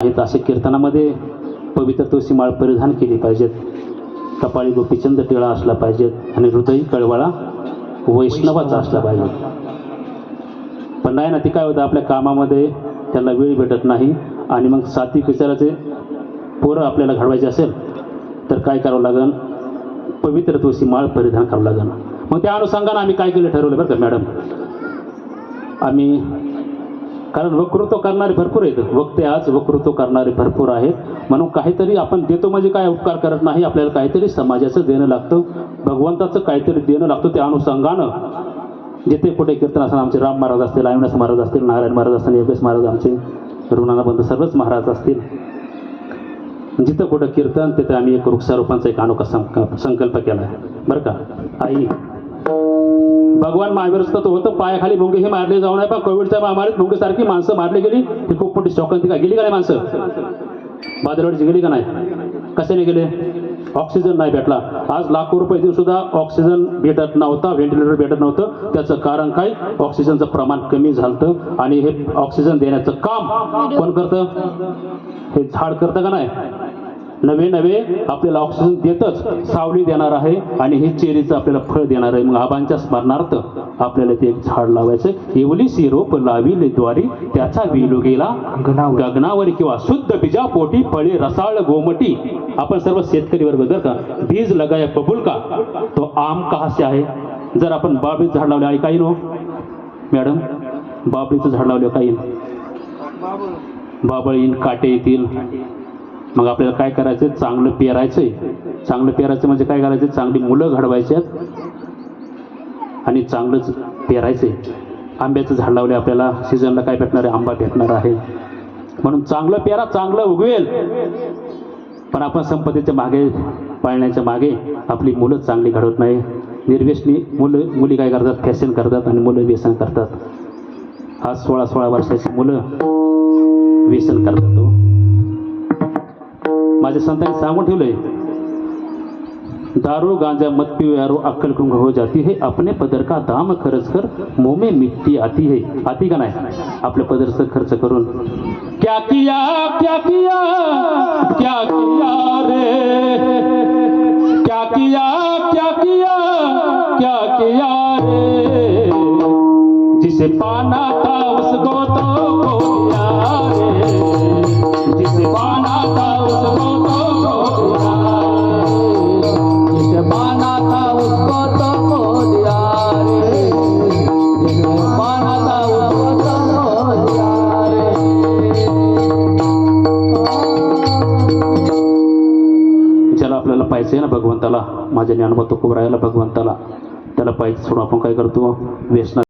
आहेत असे कीर्तनामध्ये पवित्र तुळशी माळ परिधान केली पाहिजेत. कपाळी गोपीचंद टिळा असला पाहिजेत आणि हृदयी कळवळा वैष्णवाचा असला पाहिजे पण नाही ना ते काय होतं आपल्या कामामध्ये त्यांना वेळ भेटत नाही आणि मग सात्विक विचाराचे पोरं आपल्याला घडवायचे असेल तर काय करावं लागेल पवित्र तुळशी माळ परिधान करावं लागेल मग त्या अनुषंगानं आम्ही काय केलं ठरवलं बरं का मॅडम? आम्ही कारण वक्तृत्व करणारे भरपूर आहेत. वक्ते आज वक्तृत्व करणारे भरपूर आहेत. म्हणून काहीतरी आपण देतो म्हणजे काय उपकार करत नाही आपल्याला काहीतरी समाजाचं देणं लागतं. भगवंताचं काहीतरी देणं लागतं. त्या अनुषंगानं जिथे कुठे कीर्तन असताना आमचे राम महाराज असतील अविनाश महाराज असतील नारायण महाराज असतील योगेश महाराज आमचे रुणानाबंध सर्वच महाराज असतील. जिथं कुठं कीर्तन तिथे आम्ही एक वृक्षारोपणचा एक अनोखा संक- संकल्प केला आहे. बरं का? आई. भगवान महावीरच होतं पायाखाली भुंगे हे मारले जाऊ नये पण कोविडच्या महामारीत भुंगेसारखी माणसं मारली गेली ती खूप मोठी शोकांती का गेली का नाही माणसं? बाजारवाडीची गेली का नाही? कशाने गेले? ऑक्सिजन नाही भेटला. आज लाखो रुपये देऊन सुद्धा ऑक्सिजन भेटत नव्हता व्हेंटिलेटर भेटत नव्हतं. त्याचं कारण काय? ऑक्सिजनचं प्रमाण कमी झालं आणि हे ऑक्सिजन देण्याचं काम कोण करतं? हे झाड करतं का नाही? नवे नवे आपल्याला ऑक्सिजन देतच सावली देणार आहे आणि हे चेरीचं आपल्याला फळ देणार आहे. मग आबांच्या स्मरणार्थ आपल्याला ते एक झाड लावायचं एवलीसी रोप लाविले द्वारी त्याचा विलू गेला गगनावर. किंवा शुद्ध बीजा पोटी फळे रसाळ गोमटी. आपण सर्व शेतकरी वर्ग जर का बीज लगाया बबुल का? तो आम कहा से आहे? जर आपण बाबळीचं झाड लावले आहे काही नो? मॅडम बाबळीचं झाड लावले काही बाबळ येईल काटे येतील. मग आपल्याला काय करायचं चांगलं पेरायचंय. चांगलं पेरायचं म्हणजे काय करायचं चांगली मुलं घडवायची आणि चांगलंच पेरायचंय. आंब्याचं झाड लावले आपल्याला. सीझनला काय भेटणार आहे? आंबा भेटणार आहे. म्हणून चांगलं पेरा चांगलं उगवेल. पण आपण संपत्तीच्या मागे पाळण्याच्या मागे आपली मुलं चांगली घडवत नाही. निर्व्यसनी मुलं मुली काय करतात? फॅशन करतात आणि मुलं व्यसन करतात. आज सोळा सोळा वर्षाची मुलं व्यसन करतात तो माझ्या संतांनी सांगून ठेवलंय, दारू, गांजा मत पियो यारो अक्कल, कुंग, हो जाती है अपने पदर का दाम खर्च कर मुँह में मिट्टी आती है. आती का नाही? आपल्या पदरचं खर्च करून. क्या किया क्या किया क्या किया रे? क्या किया क्या किया क्या किया रे? जिसे पाना था उसको तो जिसे पाना था उसको भगवंताला माझ्या ज्ञानमत खूप राहिला भगवंताला. त्याला पाहिजे सोडून आपण काय करतो? व्यसना